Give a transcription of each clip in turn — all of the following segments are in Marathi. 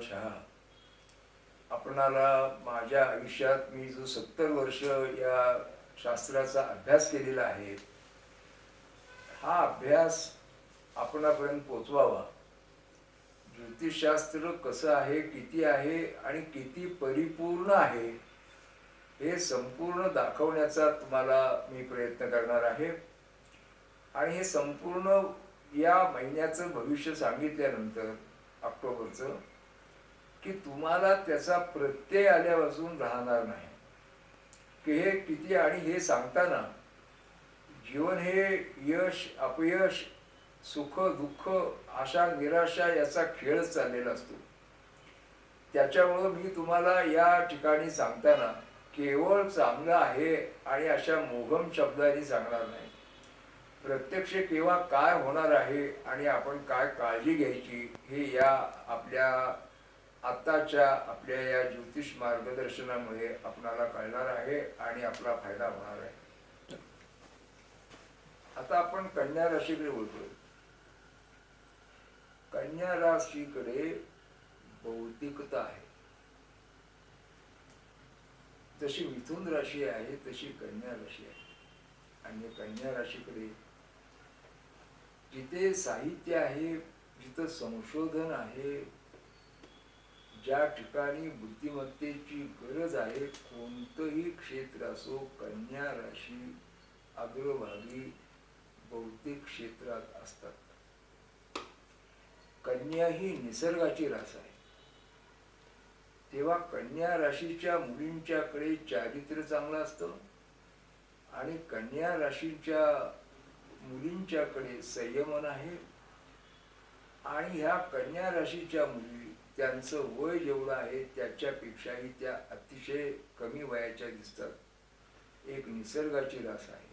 शहा आपणाला माझ्या आयुष्यात मी जो सत्तर वर्ष या शास्त्राचा अभ्यास केलेला आहे हा अभ्यास आपणापर्यंत पोचवावा. ज्योतिषशास्त्र कसं आहे किती आहे आणि किती परिपूर्ण आहे हे संपूर्ण दाखवण्याचा तुम्हाला मी प्रयत्न करणार आहे. आणि हे संपूर्ण या महिन्याचं भविष्य सांगितल्यानंतर ऑक्टोबरचं की तुम्हाला त्याचा प्रत्यय आल्यापासून राहणार नाही. की हे किती आणि हे सांगताना जीवन हे यश अपयश सुख दुःख आशा निराशा याचा खेळच चाललेला असतो. त्याच्यामुळं मी तुम्हाला या ठिकाणी सांगताना केवळ चांगलं आहे आणि अशा मोघम शब्दांनी सांगणार नाही. प्रत्यक्ष केव्हा काय होणार आहे आणि आपण काय काळजी घ्यायची हे या आपल्या आत्ताच्या आपल्या या ज्योतिष मार्गदर्शनामुळे आपणाला कळणार आहे आणि आपला फायदा होणार आहे. आता आपण कन्या राशीकडे बोलतोय. कन्या राशीकडे बौद्धिकता आहे. जशी मिथुन राशी आहे तशी कन्या राशी आहे. आणि कन्या राशीकडे जिथे साहित्य आहे जिथं संशोधन आहे ज्या ठिकाणी बुद्धिमत्तेची गरज आहे कोणतंही क्षेत्र असो कन्या राशी अग्रभागी बौद्धिक क्षेत्रात असतात. कन्या ही निसर्गाची रास आहे. तेव्हा कन्या राशीच्या मुलींच्याकडे चारित्र्य चांगलं असतं आणि कन्या राशीच्या मुलींच्याकडे संयमन आहे. आणि ह्या कन्या राशीच्या मुली त्यांचं वय जेवढं आहे त्याच्यापेक्षाही त्या अतिशय कमी वयाच्या दिसतात. एक निसर्गाची रास आहे.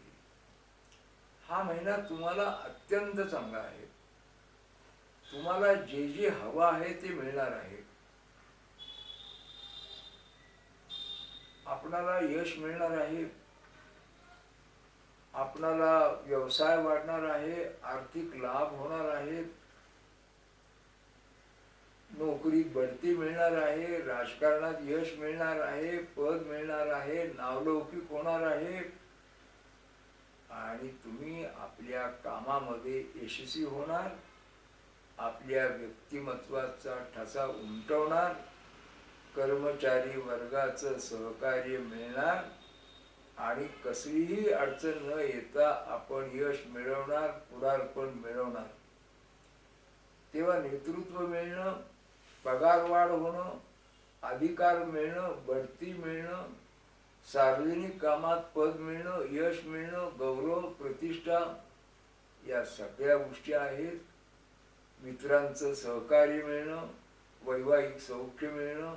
हा महिना तुम्हाला अत्यंत चांगला आहे. तुम्हाला जे जे हवं आहे ते मिळणार आहे. आपणाला यश मिळणार आहे. आपणाला व्यवसाय वाढणार आहे. आर्थिक लाभ होणार आहे. बढती मिळणार आहे राजकारणात यश मिळणार आहे पद मिळणार आहे नावलौकिक होणार आहे. आणि तुम्ही आपल्या कामामध्ये यशस्वी होणार आपल्या व्यक्तिमत्वाचा ठसा उमटवणार कर्मचारी वर्गाचं सहकार्य मिळणार आणि कसलीही अडचण न येता आपण यश मिळवणार पुढारपण मिळवणार. तेव्हा नेतृत्व मिळणं पगारवाढ होणं अधिकार मिळणं बढती मिळणं सार्वजनिक कामात पद मिळणं यश मिळणं गौरव प्रतिष्ठा या सगळ्या गोष्टी आहेत. मित्रांचं सहकार्य मिळणं वैवाहिक सौख्य मिळणं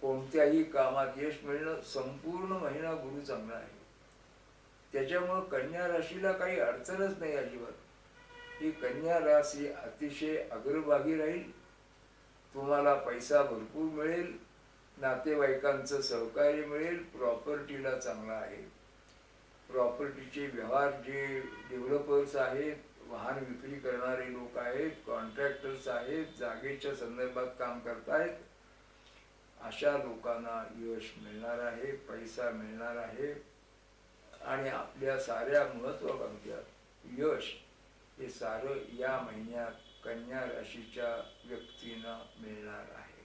कोणत्याही कामात यश मिळणं संपूर्ण महिना गुरु चांगला आहे. त्याच्यामुळं कन्या राशीला काही अडचणच नाही अजिबात. ही कन्या राशी अतिशय अग्रभागी राहील. तुम्हाला पैसा भरपूर मिळेल नातेवाईकांचं सहकार्य मिळेल प्रॉपर्टीला चांगला आहे. प्रॉपर्टीचे व्यवहार जे डेव्हलपर्स आहेत वाहन विक्री करणारे लोक आहेत कॉन्ट्रॅक्टर्स आहेत जागेच्या संदर्भात काम करतायत अशा लोकांना यश मिळणार आहे पैसा मिळणार आहे. आणि आपल्या साऱ्या महत्वाकांक्षात यश हे सारं या महिन्यात कन्या राशीच्या व्यक्तींना मिळणार आहे.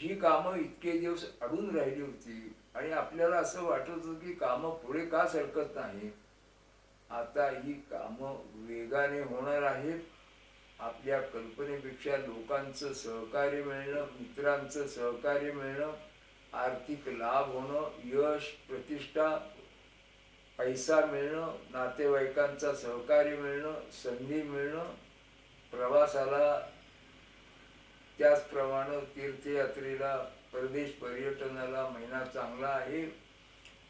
जी कामं इतके दिवस अडून राहिली होती आणि आपल्याला असं वाटत होतं की कामं पुढे का सरकत नाही आता ही कामं वेगाने होणार आहेत. आपल्या कल्पनेपेक्षा लोकांचं सहकार्य मिळणं मित्रांचं सहकार्य मिळणं आर्थिक लाभ होणं यश प्रतिष्ठा पैसा मिळणं नातेवाईकांचा सहकार्य मिळणं संधी मिळणं प्रवासाला त्याचप्रमाणे तीर्थयात्रेला परदेश पर्यटनाला महिना चांगला आहे.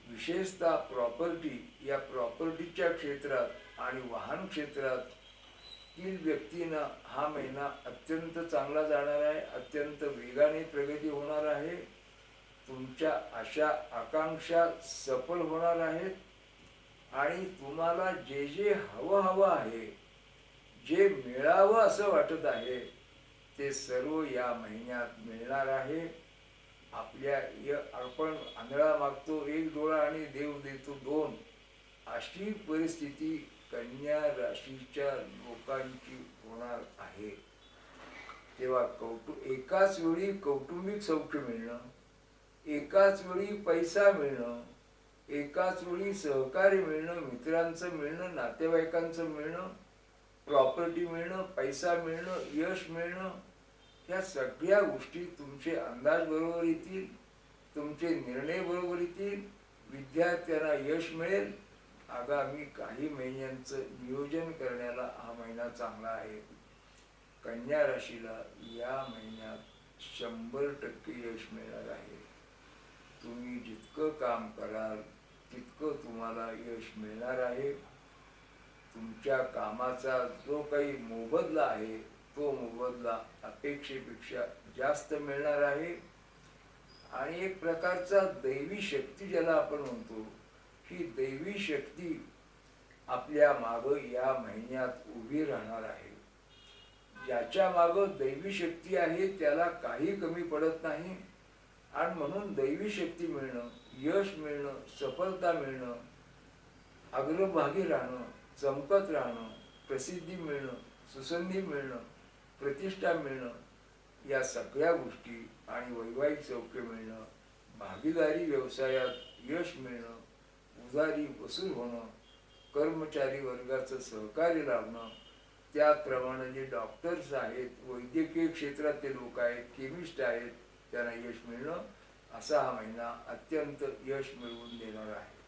विशेषतः प्रॉपर्टी या प्रॉपर्टीच्या क्षेत्रात आणि वाहन क्षेत्रात तील व्यक्तींना हा महिना अत्यंत चांगला जाणार आहे. अत्यंत वेगाने प्रगती होणार आहे. तुमच्या आशा आकांक्षा सफल होणार आहेत. आणि तुम्हाला जे जे हवं हवं आहे जे मिळावं असं वाटत आहे ते सर्व या महिन्यात मिळणार आहे. आपल्या आपण आंधळा मागतो एक डोळा आणि देव देतो दोन. अशी परिस्थिती कन्या राशीच्या लोकांची होणार आहे. तेव्हा कौटु एकाच वेळी कौटुंबिक सौख्य मिळणं एकाच वेळी पैसा मिळणं एकाच वेळी सहकार्य मिळणं मित्रांचं मिळणं नातेवाईकांचं मिळणं प्रॉपर्टी मिळणं पैसा मिळणं यश मिळणं या सगळ्या गोष्टी तुमचे अंदाज बरोबर येतील तुमचे निर्णय बरोबर येतील विद्यार्थ्यांना यश मिळेल. आगामी काही महिन्यांचं नियोजन करण्याला हा महिना चांगला आहे. कन्या राशीला या महिन्यात शंभर टक्के यश मिळणार आहे. तुम्ही जितकं काम कराल तितकं तुम्हाला यश मिळणार आहे. तुमच्या कामाचा जो काही मोबदला आहे तो मोबदला अपेक्षेपेक्षा जास्त मिळणार आहे. आणि एक प्रकारचा दैवी शक्ती ज्याला आपण म्हणतो ही दैवी शक्ती आपल्या मागं या महिन्यात उभी राहणार आहे. ज्याच्या मागं दैवी शक्ती आहे त्याला काही कमी पडत नाही. आणि म्हणून दैवी शक्ती मिळणं यश मिळणं सफलता मिळणं अग्रभागी राहणं चमकत राहणं प्रसिद्धी मिळणं सुसंधी मिळणं प्रतिष्ठा मिळणं या सगळ्या गोष्टी आणि वैवाहिक चौके मिळणं भागीदारी व्यवसायात यश मिळणं उधारी वसूल होणं कर्मचारी वर्गाचं सहकार्य लाभणं त्याचप्रमाणे जे डॉक्टर्स आहेत वैद्यकीय क्षेत्रातले लोक आहेत केमिस्ट आहेत त्यांना यश मिळणं असा हा महिना अत्यंत यश मिळवून देणार आहे.